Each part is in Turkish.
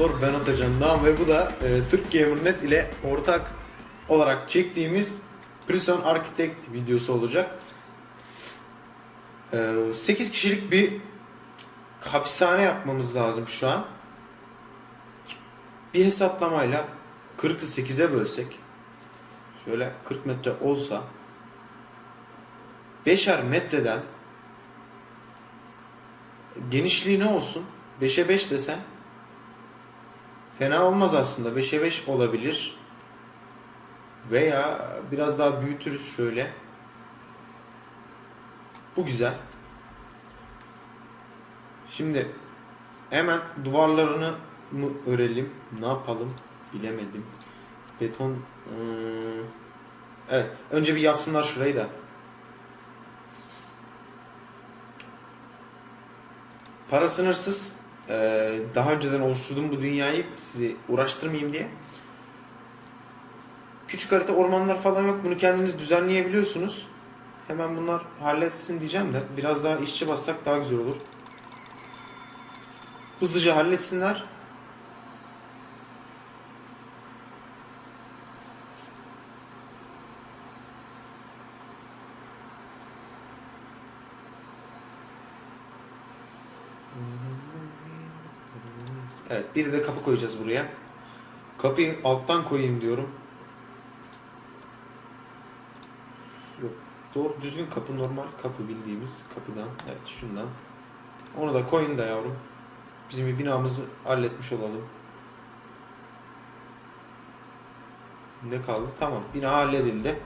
dostlar ben Atacan'dan ve bu da e, Türk Gamer.net ile ortak olarak çektiğimiz Prison Architect videosu olacak. E, 8 kişilik bir hapishane yapmamız lazım şu an. Bir hesaplamayla 40'ı 8'e bölsek şöyle 40 metre olsa 5'er metreden genişliği ne olsun? 5'e 5 desen fena olmaz aslında. 5'e 5 olabilir. Veya biraz daha büyütürüz şöyle. Bu güzel. Şimdi hemen duvarlarını mı örelim? Ne yapalım? Bilemedim. Beton ıı, Evet. Önce bir yapsınlar şurayı da. Para sınırsız. Ee, daha önceden oluşturduğum bu dünyayı sizi uğraştırmayayım diye. Küçük harita ormanlar falan yok. Bunu kendiniz düzenleyebiliyorsunuz. Hemen bunlar halletsin diyeceğim de biraz daha işçi bassak daha güzel olur. Hızlıca halletsinler. Biri de kapı koyacağız buraya. Kapıyı alttan koyayım diyorum. Yok, doğru düzgün kapı normal kapı bildiğimiz kapıdan. Evet, şundan. Onu da koyun da yavrum. Bizim bir binamızı halletmiş olalım. Ne kaldı? Tamam, bina halledildi.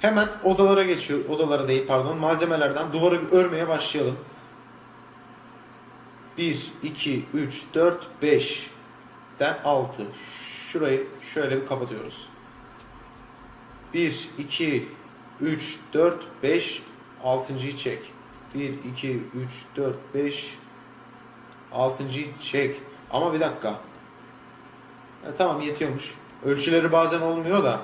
Hemen odalara geçiyor. Odalara değil pardon. Malzemelerden duvarı bir örmeye başlayalım. 1, 2, 3, 4, 5 den 6. Şurayı şöyle bir kapatıyoruz. 1, 2, 3, 4, 5, 6.yı çek. 1, 2, 3, 4, 5, 6.yı çek. Ama bir dakika. Ya, tamam yetiyormuş. Ölçüleri bazen olmuyor da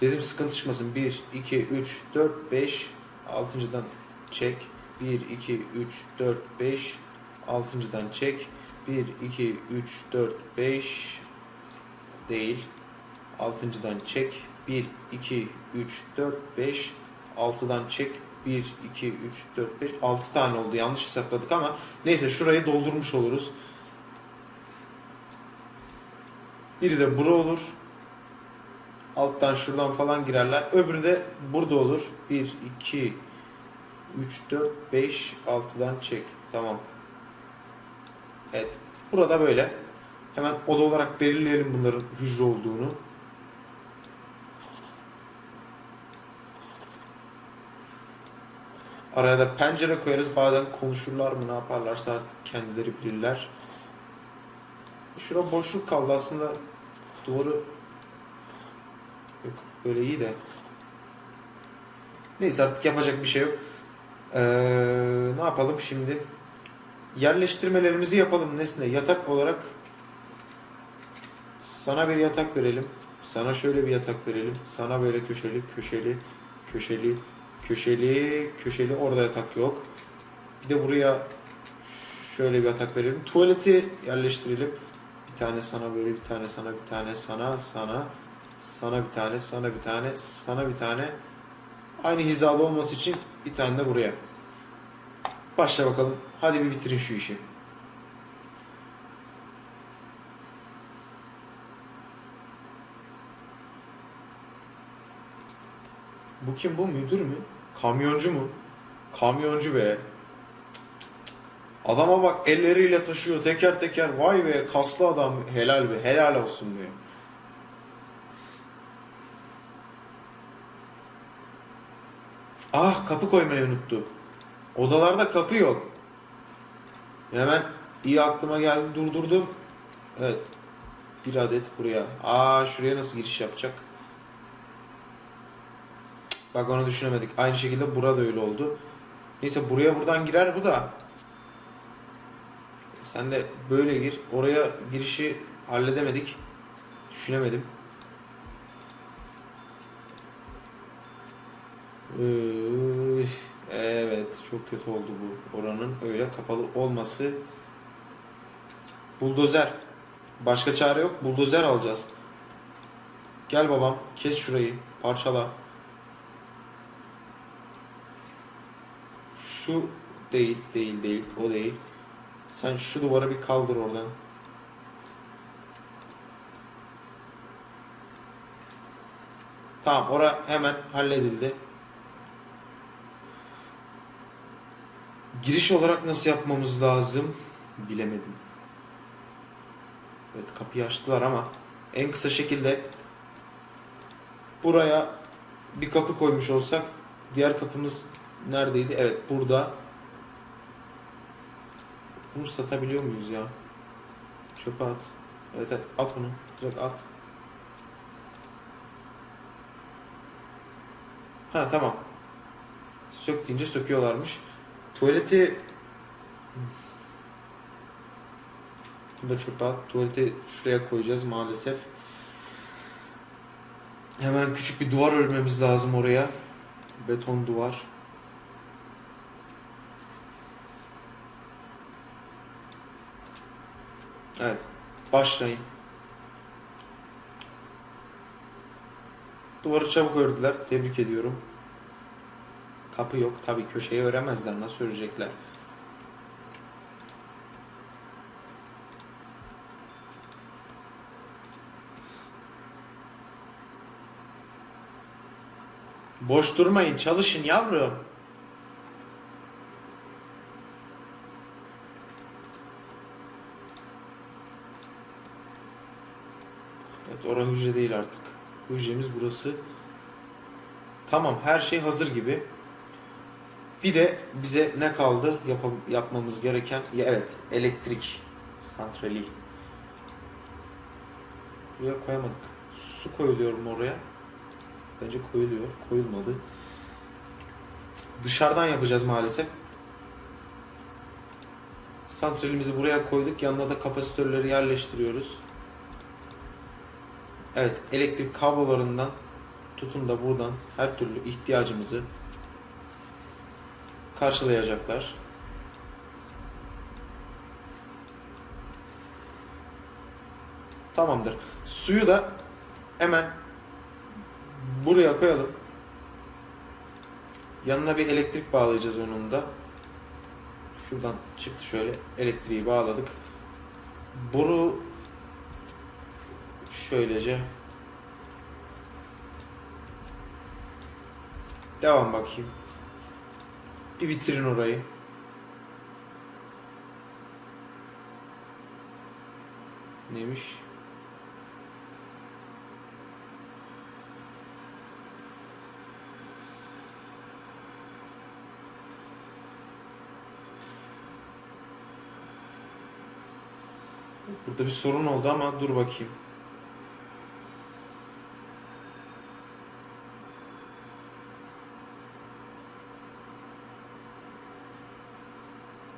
dedim sıkıntı çıkmasın. 1, 2, 3, 4, 5, 6.dan çek. 1, 2, 3, 4, 5, Altıncıdan çek. 1, 2, 3, 4, 5 değil. Altıncıdan çek. 1, 2, 3, 4, 5 Altıdan çek. 1, 2, 3, 4, 5 6 tane oldu. Yanlış hesapladık ama neyse şurayı doldurmuş oluruz. Biri de bura olur. Alttan şuradan falan girerler. Öbürü de burada olur. 1, 2, 3, 4, 5, 6'dan çek. Tamam. Evet. Burada böyle. Hemen oda olarak belirleyelim bunların hücre olduğunu. Araya da pencere koyarız. Bazen konuşurlar mı ne yaparlarsa artık kendileri bilirler. Şura boşluk kaldı aslında. Duvarı yok böyle iyi de. Neyse artık yapacak bir şey yok. Ee, ne yapalım şimdi? Yerleştirmelerimizi yapalım nesne. Yatak olarak sana bir yatak verelim. Sana şöyle bir yatak verelim. Sana böyle köşeli, köşeli, köşeli, köşeli, köşeli. Orada yatak yok. Bir de buraya şöyle bir yatak verelim. Tuvaleti yerleştirelim. Bir tane sana böyle, bir tane sana, bir tane sana, sana, sana bir tane, sana bir tane, sana bir tane. Aynı hizada olması için bir tane de buraya. Başla bakalım. Hadi bir bitirin şu işi. Bu kim bu? Müdür mü? Kamyoncu mu? Kamyoncu be. Adama bak elleriyle taşıyor teker teker. Vay be kaslı adam. Helal be. Helal olsun diyor. Ah kapı koymayı unuttuk. Odalarda kapı yok. Hemen iyi aklıma geldi durdurdum. Evet. Bir adet buraya. Aa şuraya nasıl giriş yapacak? Bak onu düşünemedik. Aynı şekilde burada öyle oldu. Neyse buraya buradan girer bu da. Sen de böyle gir. Oraya girişi halledemedik. Düşünemedim. Üf. Evet çok kötü oldu bu oranın öyle kapalı olması. Buldozer. Başka çare yok. Buldozer alacağız. Gel babam. Kes şurayı. Parçala. Şu değil, değil, değil. O değil. Sen şu duvara bir kaldır oradan. Tamam, ora hemen halledildi. Giriş olarak nasıl yapmamız lazım? Bilemedim. Evet, kapıyı açtılar ama en kısa şekilde buraya bir kapı koymuş olsak diğer kapımız neredeydi? Evet, burada. Bunu satabiliyor muyuz ya? Çöpe at. Evet evet at onu. Direkt at. Ha tamam. Sök deyince söküyorlarmış. Tuvaleti... Bunu da çöpe at. Tuvaleti şuraya koyacağız maalesef. Hemen küçük bir duvar örmemiz lazım oraya. Beton duvar. Evet. Başlayın. Duvarı çabuk ördüler. Tebrik ediyorum. Kapı yok. Tabii köşeye öremezler. Nasıl örecekler? Boş durmayın. Çalışın yavrum. Evet orası hücre değil artık. Hücremiz burası. Tamam her şey hazır gibi. Bir de bize ne kaldı Yapam- yapmamız gereken? Ya evet elektrik santrali. Buraya koyamadık. Su koyuluyor mu oraya? Bence koyuluyor. Koyulmadı. Dışarıdan yapacağız maalesef. Santralimizi buraya koyduk. Yanına da kapasitörleri yerleştiriyoruz. Evet, elektrik kablolarından tutun da buradan her türlü ihtiyacımızı karşılayacaklar. Tamamdır. Suyu da hemen buraya koyalım. Yanına bir elektrik bağlayacağız onun da. Şuradan çıktı şöyle. Elektriği bağladık. Boru şöylece devam bakayım. Bir bitirin orayı. Neymiş? Burada bir sorun oldu ama dur bakayım.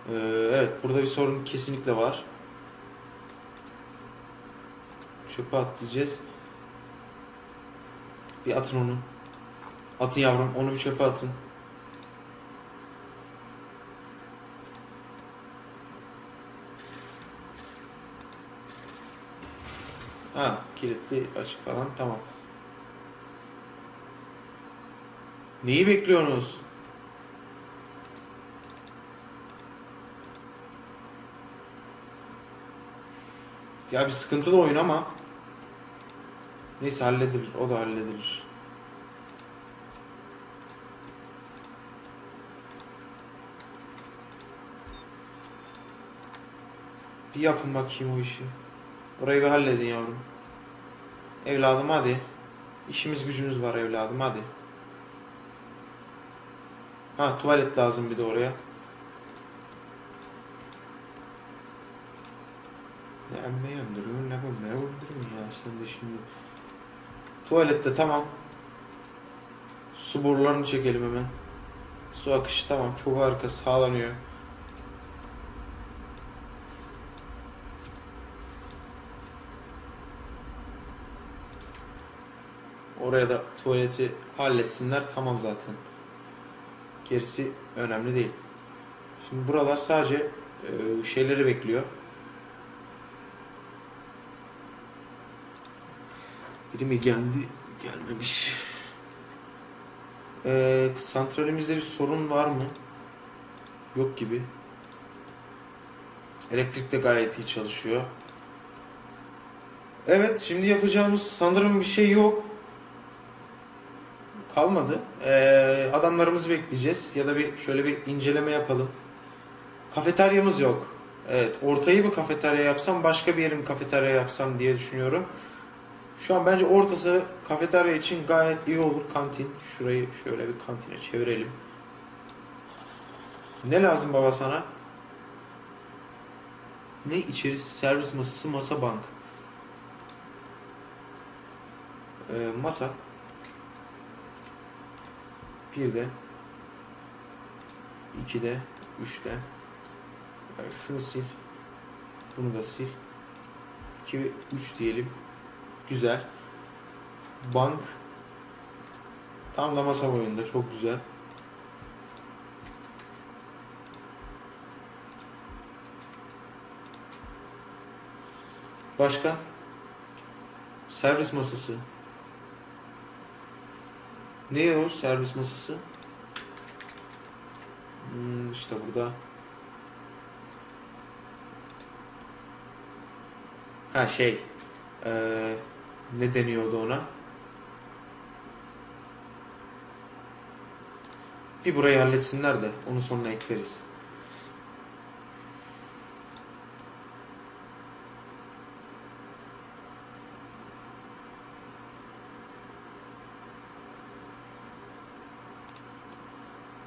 Ee, evet burada bir sorun kesinlikle var. Çöpe at diyeceğiz. Bir atın onu. Atın yavrum onu bir çöpe atın. Ha kilitli açık falan tamam. Neyi bekliyorsunuz? Ya bir sıkıntılı oyun ama neyse halledilir. O da halledilir. Bir yapın bakayım o işi. Orayı bir halledin yavrum. Evladım hadi. İşimiz gücümüz var evladım hadi. Ha tuvalet lazım bir de oraya. Ne emme yandırıyorsun ne bu ne öldürüyorsun ya sen de şimdi. Tuvalette tamam. Su borularını çekelim hemen. Su akışı tamam çok harika sağlanıyor. Oraya da tuvaleti halletsinler tamam zaten. Gerisi önemli değil. Şimdi buralar sadece e, şeyleri bekliyor. Biri mi geldi? Gelmemiş. Ee, santralimizde bir sorun var mı? Yok gibi. Elektrik de gayet iyi çalışıyor. Evet, şimdi yapacağımız sanırım bir şey yok. Kalmadı. Ee, adamlarımızı bekleyeceğiz. Ya da bir şöyle bir inceleme yapalım. Kafeteryamız yok. Evet, ortayı bir kafeterya yapsam, başka bir yerin kafeterya yapsam diye düşünüyorum. Şu an bence ortası kafeterya için gayet iyi olur kantin. Şurayı şöyle bir kantine çevirelim. Ne lazım baba sana? Ne içerisi servis masası, masa bank. Ee, masa. Bir de. iki de. Üç de. Yani şunu sil. Bunu da sil. 2 ve 3 diyelim. Güzel. Bank. Tam da masa boyunda. Çok güzel. Başka? Servis masası. Ne o servis masası? Hmm, işte burada. Ha şey. Eee ne deniyordu ona? Bir burayı halletsinler de onu sonra ekleriz.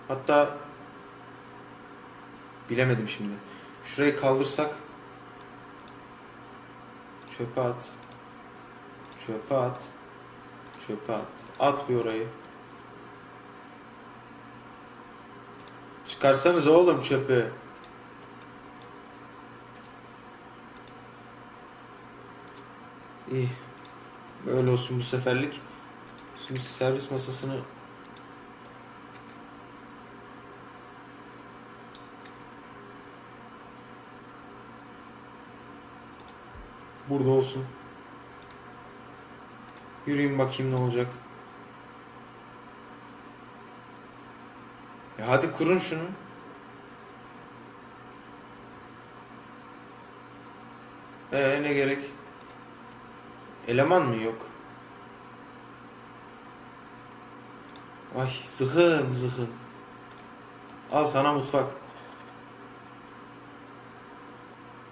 Hatta bilemedim şimdi. Şurayı kaldırsak çöpe at. Çöpe at. Çöpe at. At bir orayı. Çıkarsanız oğlum çöpü. İyi. Böyle olsun bu seferlik. Şimdi servis masasını burada olsun. Yürüyün bakayım ne olacak. Ya hadi kurun şunu. Ee ne gerek? Eleman mı yok? Ay zıhım zıhım. Al sana mutfak.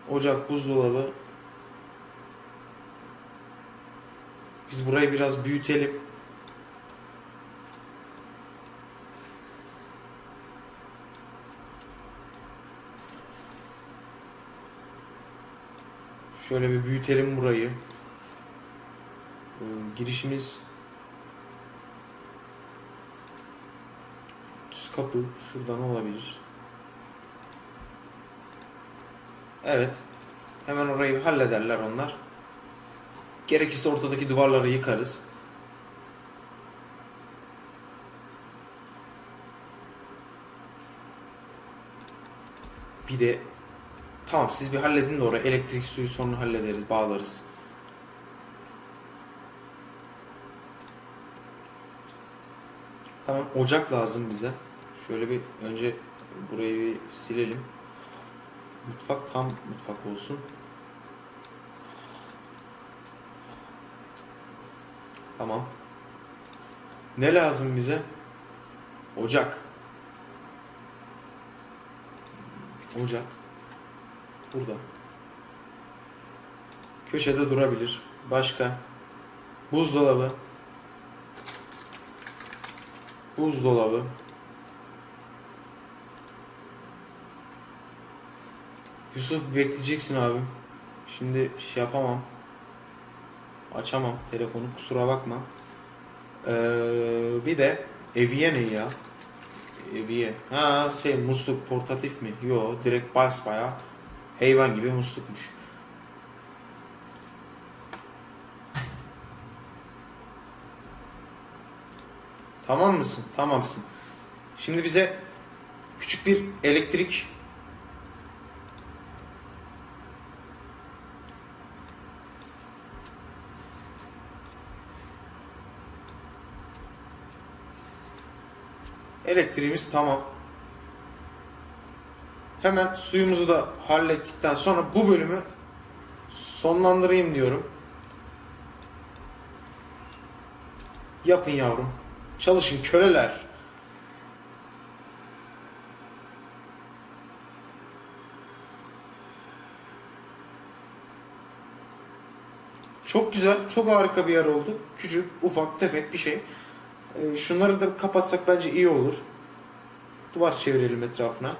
Ocak, buzdolabı. Biz burayı biraz büyütelim. Şöyle bir büyütelim burayı. Ee, girişimiz düz kapı şuradan olabilir. Evet. Hemen orayı bir hallederler onlar. Gerekirse ortadaki duvarları yıkarız. Bir de tamam siz bir halledin de oraya elektrik suyu sonra hallederiz, bağlarız. Tamam ocak lazım bize. Şöyle bir önce burayı bir silelim. Mutfak tam mutfak olsun. Tamam. Ne lazım bize? Ocak. Ocak. Burada. Köşede durabilir. Başka. Buzdolabı. Buzdolabı. Yusuf bekleyeceksin abim. Şimdi şey yapamam. Açamam telefonu kusura bakma. Ee, bir de Eviye ne ya? Eviye. Ha şey musluk portatif mi? Yo direkt basbaya hayvan gibi muslukmuş. Tamam mısın? Tamamsın. Şimdi bize küçük bir elektrik Elektriğimiz tamam. Hemen suyumuzu da hallettikten sonra bu bölümü sonlandırayım diyorum. Yapın yavrum. Çalışın köleler. Çok güzel, çok harika bir yer oldu. Küçük, ufak, tefek bir şey. Ee, şunları da kapatsak bence iyi olur. Duvar çevirelim etrafına.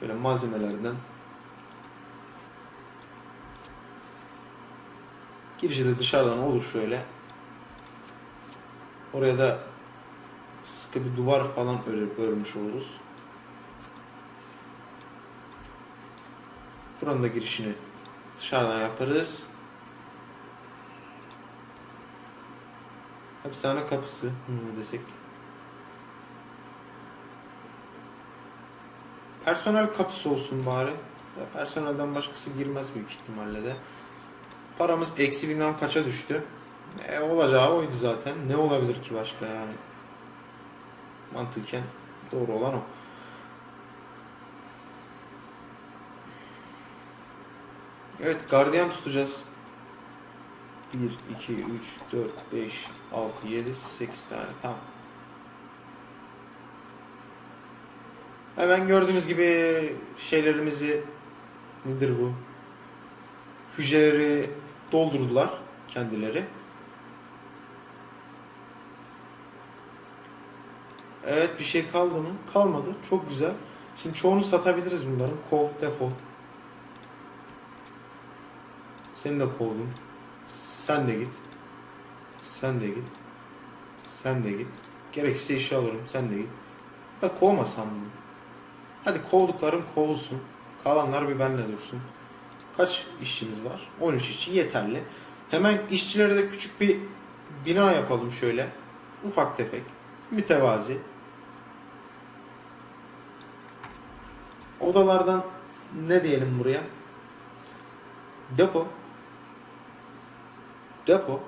Şöyle malzemelerden. Girişi de dışarıdan olur şöyle. Oraya da sıkı bir duvar falan ör- örmüş oluruz. Buranın da girişini dışarıdan yaparız. Hapishane kapısı mı desek. Personel kapısı olsun bari. Personelden başkası girmez büyük ihtimalle de. Paramız eksi bilmem kaça düştü. E, olacağı oydu zaten. Ne olabilir ki başka yani? Mantıken doğru olan o. Evet gardiyan tutacağız. 1, 2, 3, 4, 5, 6, 7, 8 tane. Tamam. Hemen gördüğünüz gibi şeylerimizi nedir bu? Hücreleri doldurdular kendileri. Evet bir şey kaldı mı? Kalmadı. Çok güzel. Şimdi çoğunu satabiliriz bunların. Kov, defol. Seni de kovdum. Sen de git. Sen de git. Sen de git. Gerekirse işe alırım. Sen de git. Da kovmasam mı? Hadi kovduklarım kovulsun. Kalanlar bir benle dursun. Kaç işçimiz var? 13 işçi yeterli. Hemen işçilere de küçük bir bina yapalım şöyle. Ufak tefek. Mütevazi. Odalardan ne diyelim buraya? Depo. Depo.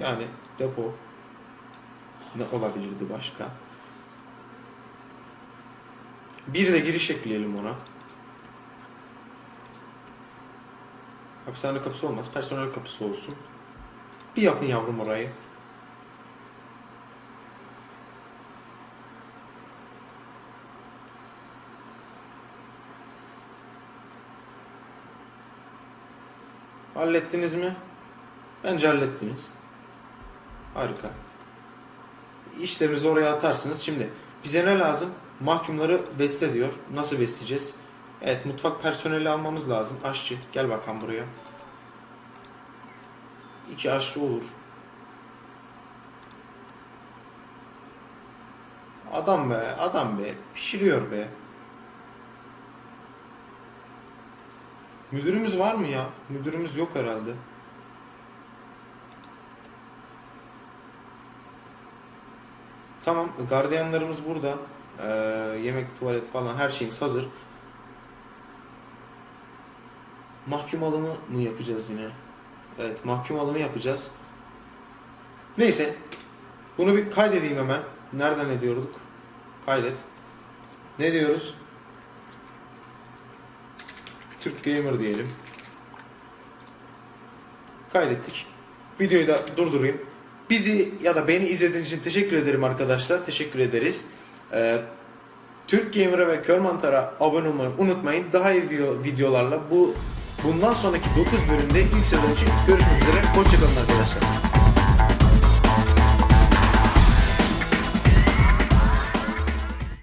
Yani depo. Ne olabilirdi başka? Bir de giriş ekleyelim ona. Hapishane kapısı olmaz. Personel kapısı olsun. Bir yapın yavrum orayı. Hallettiniz mi? Bence hallettiniz. Harika. İşlerinizi oraya atarsınız. Şimdi bize ne lazım? Mahkumları besle diyor. Nasıl besleyeceğiz? Evet mutfak personeli almamız lazım. Aşçı gel bakalım buraya. İki aşçı olur. Adam be adam be. Pişiriyor be. Müdürümüz var mı ya? Müdürümüz yok herhalde. Tamam, gardiyanlarımız burada. Ee, yemek, tuvalet falan her şeyimiz hazır. Mahkum alımı mı yapacağız yine? Evet, mahkum alımı yapacağız. Neyse, bunu bir kaydedeyim hemen. Nereden ediyorduk? Kaydet. Ne diyoruz? Türk Gamer diyelim. Kaydettik. Videoyu da durdurayım. Bizi ya da beni izlediğiniz için teşekkür ederim arkadaşlar. Teşekkür ederiz. Ee, Türk Gamer'a ve Kör Mantar'a abone olmayı unutmayın. Daha iyi video- videolarla bu bundan sonraki 9 bölümde ilk sezon için görüşmek üzere. Hoşçakalın arkadaşlar.